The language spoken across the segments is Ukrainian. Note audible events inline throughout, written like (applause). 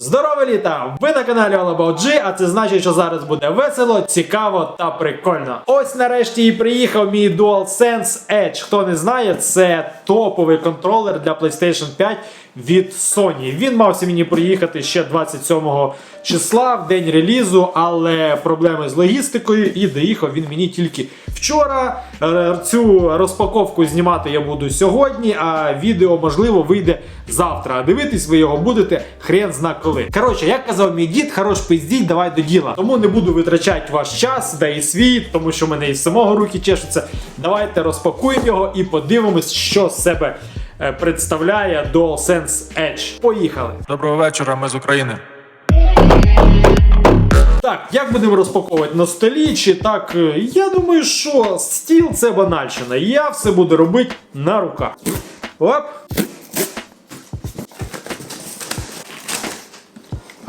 Здорово літа! Ви на каналі All G, а це значить, що зараз буде весело, цікаво та прикольно. Ось нарешті і приїхав мій DualSense Edge. Хто не знає, це топовий контролер для PlayStation 5 від Sony. Він мався мені приїхати ще 27 числа в день релізу, але проблеми з логістикою і доїхав він мені тільки вчора. Е, Цю розпаковку знімати я буду сьогодні, а відео можливо вийде завтра. А дивитись ви його будете хрен зна коли. Коротше, як казав мій дід, хорош пиздіть, давай до діла. Тому не буду витрачати ваш час, да і свій, тому що в мене і самого руки чешуться. Давайте розпакуємо його і подивимось, що з себе представляє DualSense Edge. Поїхали! Доброго вечора, ми з України. Так, як будемо розпаковувати на столі, чи так. е, Я думаю, що стіл це банальщина. Я все буду робити на руках. Оп.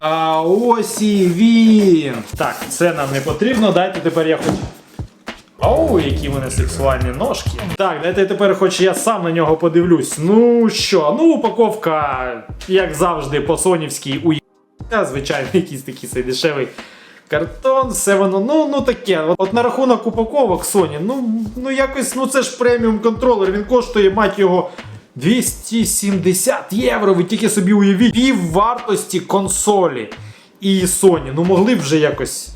А ось і він. Так, це нам не потрібно. Дайте тепер я хоч. Оу, які в мене сексуальні ножки. Так, дайте тепер хоч я сам на нього подивлюсь. Ну що, ну упаковка, як завжди, по сонівській у звичайно, якийсь такий цей дешевий картон, все воно, ну, ну таке. От, от на рахунок упаковок Sony, ну, ну якось, ну це ж преміум контролер, він коштує, мать його. 270 євро, ви тільки собі уявіть пів вартості консолі і Sony. Ну могли б вже якось,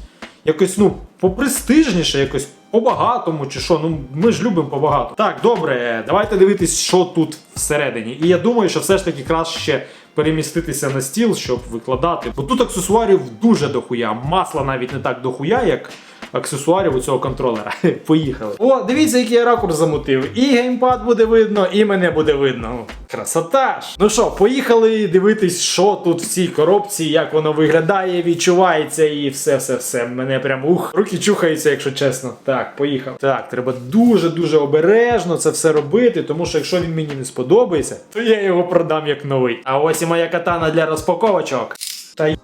якось, ну, попрестижніше, якось по-багатому чи що. Ну ми ж любимо по-багато. Так, добре, давайте дивитись, що тут всередині. І я думаю, що все ж таки краще переміститися на стіл, щоб викладати. Бо тут аксесуарів дуже дохуя. Масла навіть не так дохуя, як аксесуарів у цього контролера. (laughs) Поїхали. О, дивіться, який я ракурс замутив. І геймпад буде видно, і мене буде видно. Красота ж! Ну що, поїхали дивитись, що тут в цій коробці, як воно виглядає, відчувається і все-все-все. Мене прям ух, руки чухаються, якщо чесно. Так, поїхав. Так, треба дуже-дуже обережно це все робити, тому що якщо він мені не сподобається, то я його продам як новий. А ось і моя катана для розпаковочок. Та.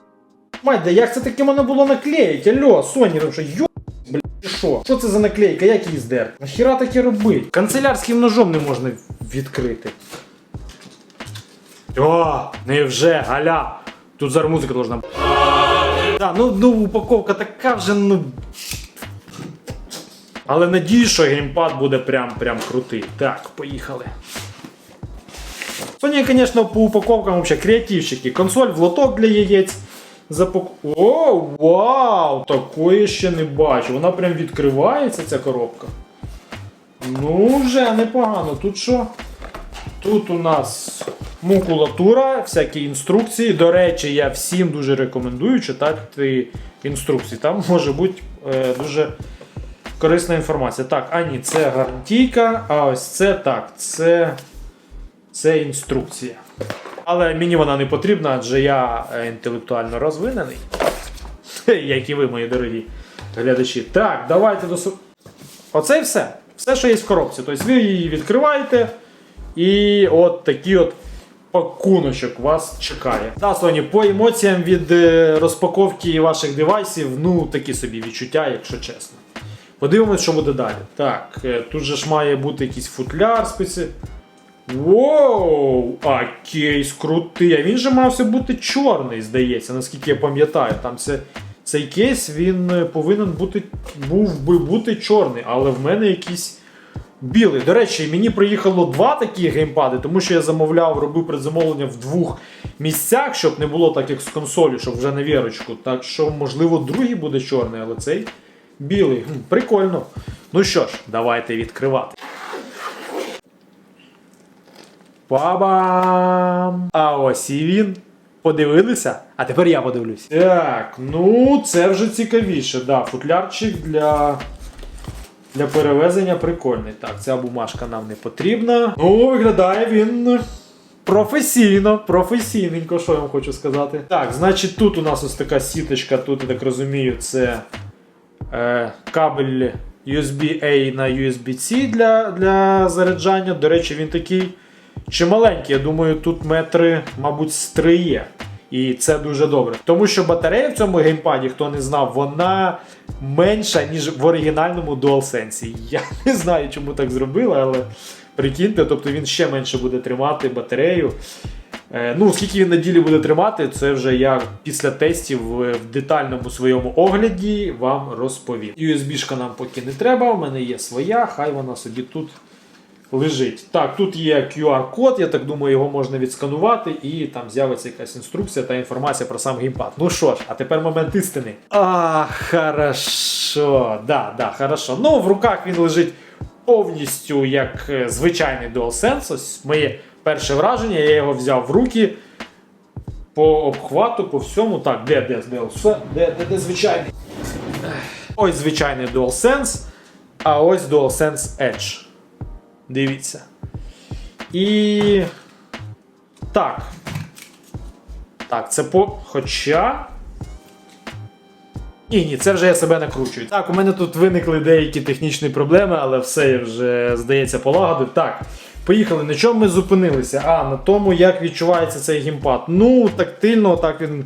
Мать, да як це таке можна було наклеїти? Алло, Соні, ну що, йо... Бля, що? Що це за наклейка? Як її здер? Нахіра таке робить? Канцелярським ножом не можна відкрити. О, невже, галя. Тут зараз музика должна. Да, ну, ну упаковка така вже, ну. Але надіюсь, що геймпад буде прям прям крутий. Так, поїхали. Sony, звісно, по упаковкам вообще креативщики. Консоль в лоток для яєць. Запак... О, вау! Такої ще не бачу. Вона прям відкривається, ця коробка. Ну, вже непогано. Тут що? Тут у нас макулатура, всякі інструкції. До речі, я всім дуже рекомендую читати інструкції. Там може бути е, дуже корисна інформація. Так, а ні, це гарантійка, а ось це так, це, це інструкція. Але мені вона не потрібна, адже я е, інтелектуально розвинений. (laughs) Як і ви, мої дорогі глядачі. Так, давайте до Оце і все. Все, що є в коробці. Тобто ви її відкриваєте, і от такий от пакуночок вас чекає. Да, Соні, по емоціям від е, розпаковки ваших девайсів, ну такі собі відчуття, якщо чесно. Подивимось, що буде далі. Так, е, тут же ж має бути якийсь футляр спеці. Воу! А кейс крутий. А він же мався бути чорний, здається, наскільки я пам'ятаю. Там це, цей кейс він е, повинен бути, був би бути чорний, але в мене якийсь білий. До речі, мені приїхало два такі геймпади, тому що я замовляв, робив предзамовлення в двох місцях, щоб не було так, як з консолі, щоб вже на вірочку. Так що, можливо, другий буде чорний, але цей білий. Хм, прикольно. Ну що ж, давайте відкривати. Па-бам! А ось і він. Подивилися? А тепер я подивлюсь. Так, ну це вже цікавіше. Да, футлярчик для. Для перевезення прикольний. Так, ця бумажка нам не потрібна. Ну, виглядає він професійно, професійненько, що я вам хочу сказати. Так, значить, тут у нас ось така сіточка, тут, я так розумію, це е, кабель USB-A на USB-C для, для заряджання. До речі, він такий чималенький. Я думаю, тут метри, мабуть, з три є. І це дуже добре. Тому що батарея в цьому геймпаді, хто не знав, вона менша, ніж в оригінальному DualSense. Я (laughs) не знаю, чому так зробили, але прикиньте, тобто він ще менше буде тримати батарею. Е, Ну, скільки він на ділі буде тримати, це вже я після тестів в детальному своєму огляді вам розповім. USB-шка нам поки не треба, в мене є своя, хай вона собі тут лежить. Так, тут є QR-код, я так думаю, його можна відсканувати, і там з'явиться якась інструкція та інформація про сам геймпад. Ну що ж, а тепер момент істини. А, хорошо. Да, да, хорошо. Ну, в руках він лежить повністю як е, звичайний DualSense. Ось моє перше враження, я його взяв в руки. По обхвату, по всьому. Так, де, де, де, де, де, де звичайний? Ось звичайний DualSense, а ось DualSense Edge. Дивіться. І. Так. Так, це по. Хоча. Ні, ні, це вже я себе накручую. Так, у мене тут виникли деякі технічні проблеми, але все я вже, здається, полагодив. Так, поїхали. На чому ми зупинилися? А, на тому, як відчувається цей геймпад. Ну, тактильно, так він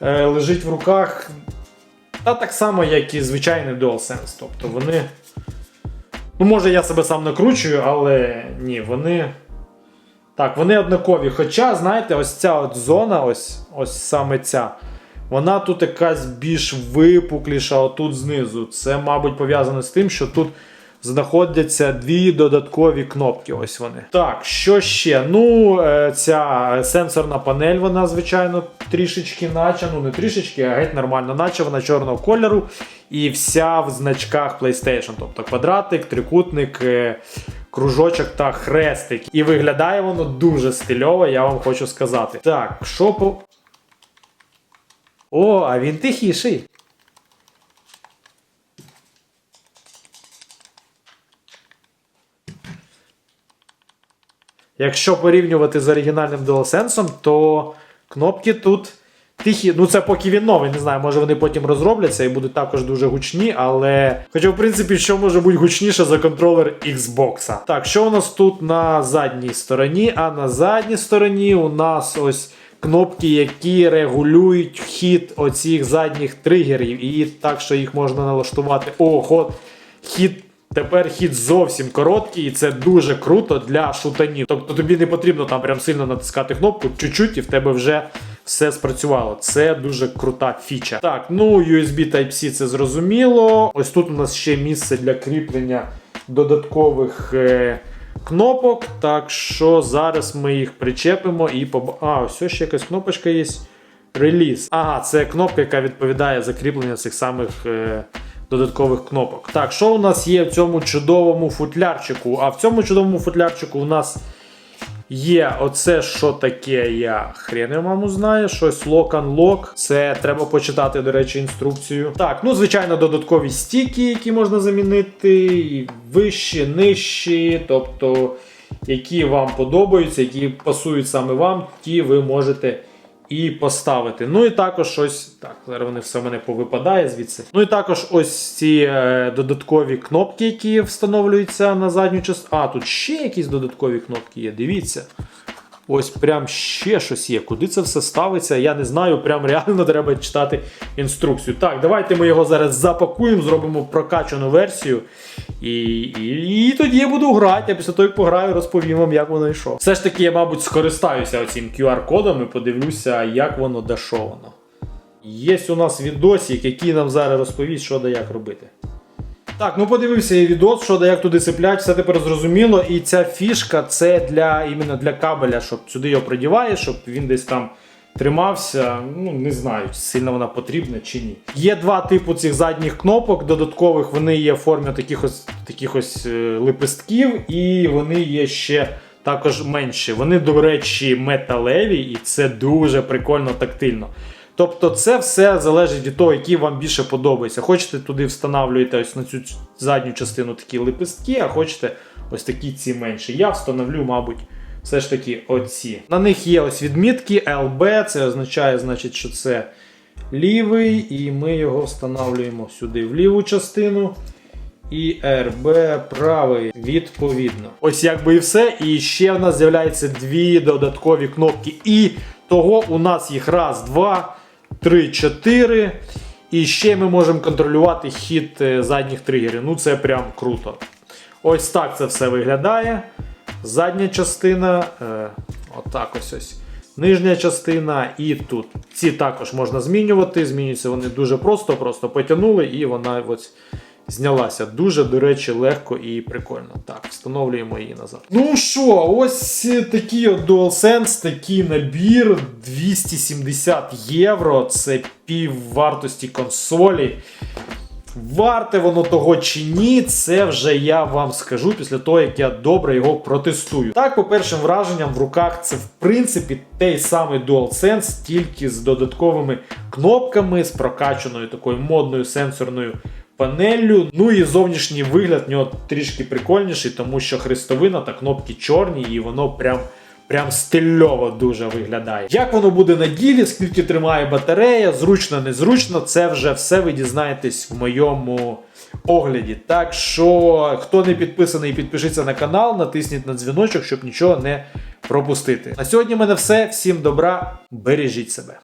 е, лежить в руках. Та так само, як і звичайний DualSense. Тобто вони. Ну, може, я себе сам накручую, але ні, вони. Так, вони однакові. Хоча, знаєте, ось ця от зона, ось, ось саме ця. Вона тут якась більш випукліша, отут знизу. Це, мабуть, пов'язано з тим, що тут знаходяться дві додаткові кнопки. Ось вони. Так, що ще? Ну, е, ця сенсорна панель, вона, звичайно, трішечки наче, ну не трішечки, а геть нормально, наче вона чорного кольору. І вся в значках PlayStation. Тобто квадратик, трикутник, е, кружочок та хрестик. І виглядає воно дуже стильово, я вам хочу сказати. Так, що по. О, а він тихіший. Якщо порівнювати з оригінальним DualSense, то кнопки тут тихі. Ну це поки він новий, не знаю, може вони потім розробляться і будуть також дуже гучні, але. Хоча, в принципі, що може бути гучніше за контролер Xbox. Так, що у нас тут на задній стороні? А на задній стороні у нас ось кнопки, які регулюють хід оцих задніх тригерів. І так, що їх можна налаштувати. О, ход, хід. Тепер хід зовсім короткий, і це дуже круто для шутанів. Тобто тобі не потрібно там прям сильно натискати кнопку, чуть-чуть, і в тебе вже все спрацювало. Це дуже крута фіча. Так, ну USB Type-C це зрозуміло. Ось тут у нас ще місце для кріплення додаткових е, кнопок. Так що зараз ми їх причепимо і поб... А, ось ще якась кнопочка є. Реліз. Ага, це кнопка, яка відповідає за кріплення цих самих. Е, Додаткових кнопок. Так, що у нас є в цьому чудовому футлярчику? А в цьому чудовому футлярчику у нас є оце, що таке, я хрен його, маму знаю, щось lock-unlock. Це треба почитати, до речі, інструкцію. Так, ну, звичайно, додаткові стіки, які можна замінити, і вищі, нижчі, тобто, які вам подобаються, які пасують саме вам, ті ви можете і поставити. Ну і також щось. Так, зараз вони все в мене повипадає звідси. Ну і також ось ці е, додаткові кнопки, які встановлюються на задню частину. А, тут ще якісь додаткові кнопки є. Дивіться. Ось прям ще щось є. Куди це все ставиться? Я не знаю. Прям реально треба читати інструкцію. Так, давайте ми його зараз запакуємо, зробимо прокачану версію. І, і, і тоді я буду грати. А після того, як пограю, розповім вам, як воно йшло. Все ж таки, я, мабуть, скористаюся оцим QR-кодом і подивлюся, як воно воно. Є у нас відосик, який нам зараз розповість, що да як робити. Так, ну подивився я відос, що да як туди цеплять, все тепер зрозуміло. І ця фішка це для іменно для кабеля, щоб сюди його придіваєш, щоб він десь там тримався. Ну, не знаю, сильно вона потрібна чи ні. Є два типу цих задніх кнопок додаткових, вони є в формі таких ось, таких ось е, лепестків, і вони є ще. Також менші. Вони, до речі, металеві, і це дуже прикольно тактильно. Тобто це все залежить від того, які вам більше подобається. Хочете туди встановлюєте ось на цю задню частину такі лепестки, а хочете ось такі ці менші. Я встановлю, мабуть, все ж таки оці. На них є ось відмітки LB, це означає, значить, що це лівий, і ми його встановлюємо сюди в ліву частину. І RB правий, відповідно. Ось якби і все. І ще в нас з'являються дві додаткові кнопки. І того у нас їх раз, два, три, чотири. І ще ми можемо контролювати хід е, задніх тригерів. Ну це прям круто. Ось так це все виглядає. Задня частина. Е, отак ось ось. нижня частина і тут. Ці також можна змінювати. Змінюються вони дуже просто, просто потягнули і вона ось знялася. Дуже, до речі, легко і прикольно. Так, встановлюємо її назад. Ну що, ось такий от DualSense, такий набір 270 євро. Це пів вартості консолі. Варте воно того чи ні, це вже я вам скажу після того, як я добре його протестую. Так, по першим враженням, в руках це в принципі той самий DualSense, тільки з додатковими кнопками, з прокачаною такою модною сенсорною панеллю. Ну і зовнішній вигляд в нього трішки прикольніший, тому що хрестовина та кнопки чорні, і воно прям. Прям стильово дуже виглядає. Як воно буде на ділі, скільки тримає батарея, зручно, незручно, це вже все ви дізнаєтесь в моєму огляді. Так що, хто не підписаний, підпишіться на канал, натисніть на дзвіночок, щоб нічого не пропустити. На сьогодні в мене все. Всім добра, бережіть себе.